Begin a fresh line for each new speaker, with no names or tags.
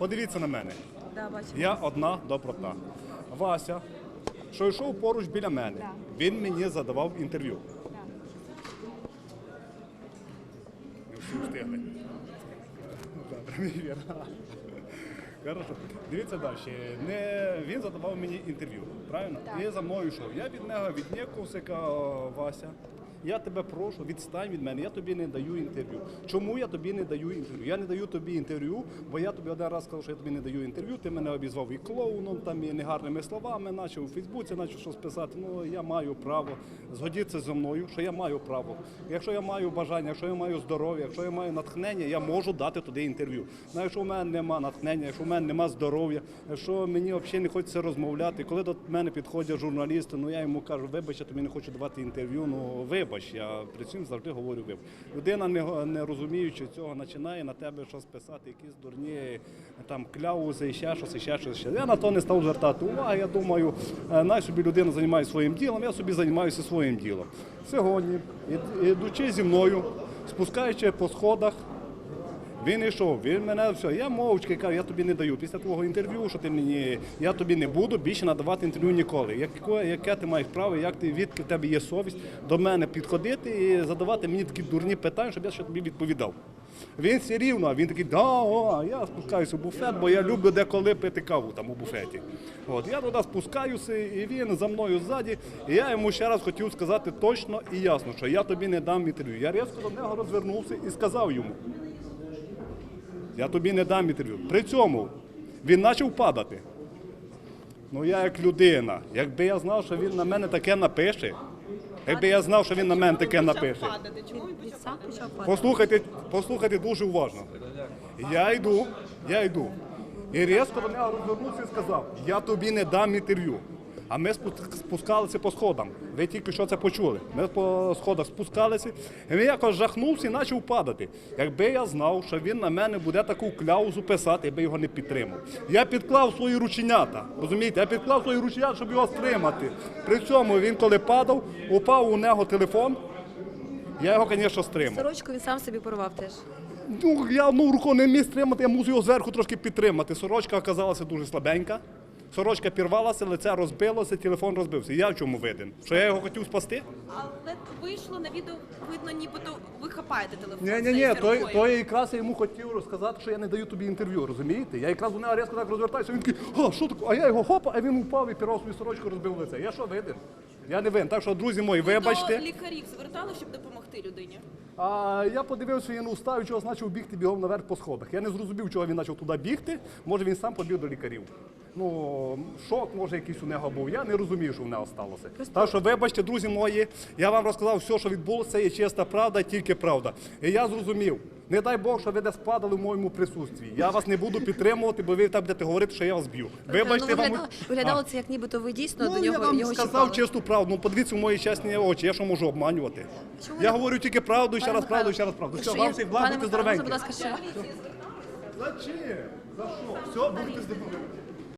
Подивіться на мене.
Да, бачимо.
Я одна доброта. Вася, що йшов поруч біля мене, він мені задавав інтерв'ю. Не всі встигли. Добре, вірно. Хорошо. Дивіться далі. Не, він задавав мені інтерв'ю, правильно? І за мною йшов. Я від нього віднікався, кажу, Вася. Я тебе прошу, відстань від мене, я тобі не даю інтерв'ю. Чому я тобі не даю інтерв'ю? Я не даю тобі інтерв'ю, бо я тобі один раз сказав, що я тобі не даю інтерв'ю. Ти мене обізвав і клоуном, там і негарними словами, почав у Фейсбуці, почав щось писати. Ну я маю право згодитися зі мною, що я маю право. Якщо я маю бажання, якщо я маю здоров'я, якщо я маю натхнення, я можу дати туди інтерв'ю. Ну, якщо в мене нема натхнення, якщо в мене нема здоров'я, якщо мені взагалі не хочеться розмовляти, коли до мене підходять журналісти, ну я йому кажу, вибач, я тобі не хочу давати інтерв'ю. Ну вибач, я при цьому завжди говорю вибач. Людина не, розуміючи цього, починає на тебе щось писати, якісь дурні там кляузи, ще щось, ще щось. Я на то не став звертати уваги. Я думаю, е, най собі людина займається своїм ділом, я собі займаюся своїм ділом. Сьогодні, ід- ідучи зі мною, спускаючи по сходах, він йшов, він мене все. Я мовчки кажу, я тобі не даю. Після твого інтерв'ю, що ти мені, я тобі не буду більше надавати інтерв'ю ніколи. Яке, яке ти маєш право, як ти відки тебе є совість до мене підходити і задавати мені такі дурні питання, щоб я ще тобі відповідав. Він все рівно, він такий, да, о, я спускаюся в буфет, бо я люблю деколи пити каву там у буфеті. От я туди спускаюся, і він за мною ззаді. І я йому ще раз хотів сказати точно і ясно, що я тобі не дам інтерв'ю. Я різко до нього розвернувся і сказав йому. Я тобі не дам інтерв'ю. При цьому він почав падати. Ну я як людина, якби я знав, що він на мене таке напише, якби я знав, що він на мене таке напише. Послухайте, послухайте дуже уважно. Я йду, я йду. І різко до нього розвернувся і сказав: я тобі не дам інтерв'ю. А ми спускалися по сходам. Ви тільки що це почули. Ми по сходах спускалися, і він якось жахнувся і почав падати. Якби я знав, що він на мене буде таку кляузу писати, я би його не підтримав. Я підклав свої рученята. Розумієте, я підклав свої рученята, щоб його стримати. При цьому він, коли падав, упав у нього телефон. Я його, звісно, стримав.
Сорочку він сам собі порвав теж.
Ну, я одну руку не міг стримати, я мусив його зверху трошки підтримати. Сорочка оказалася дуже слабенька. Сорочка пірвалася, лице розбилося, телефон розбився. Я в чому виден? Що я його хотів спасти?
Але вийшло на відео, видно, нібито ви хапаєте телефон.
Ні, ні, ні, той, той якраз я йому хотів розказати, що я не даю тобі інтерв'ю, розумієте? Я якраз у нього різко так розвертаюся, він такий, а що таке? А я його хопа, а він упав і пірвав свою сорочку, розбив лице. Я що виден? Я не винен. Так що, друзі мої,
Ви
вибачте.
до лікарів звертали, щоб допомогти людині?
А я подивився, він устав, чого значив бігти бігом наверх по сходах. Я не зрозумів, чого він почав туди бігти. Може він сам побіг до лікарів. Ну, шок, може, якийсь у нього був. Я не розумію, що в нього сталося. Так що, вибачте, друзі мої, я вам розказав все, що відбулося, є чиста правда, тільки правда. І я зрозумів. Не дай Бог, що ви десь падали в моєму присутстві. Я вас не буду підтримувати, бо ви так будете говорити, що я вас б'ю. Вибачте,
ну,
вам.
виглядало, виглядало це як нібито ви дійсно
Ну,
до
я
нього
вам
його
сказав
чіпали.
чисту правду. Ну, подивіться в мої чесні очі. Я що можу обманювати?
Чому
Я
ви-
говорю тільки правду, і ще
Пане
раз правду, і ще раз правду. Все, вам
я-
всіх благ, будьте
Михайло,
здоровенькі.
будь ласка, ще.
За чим? За що? Все, будете здивовані.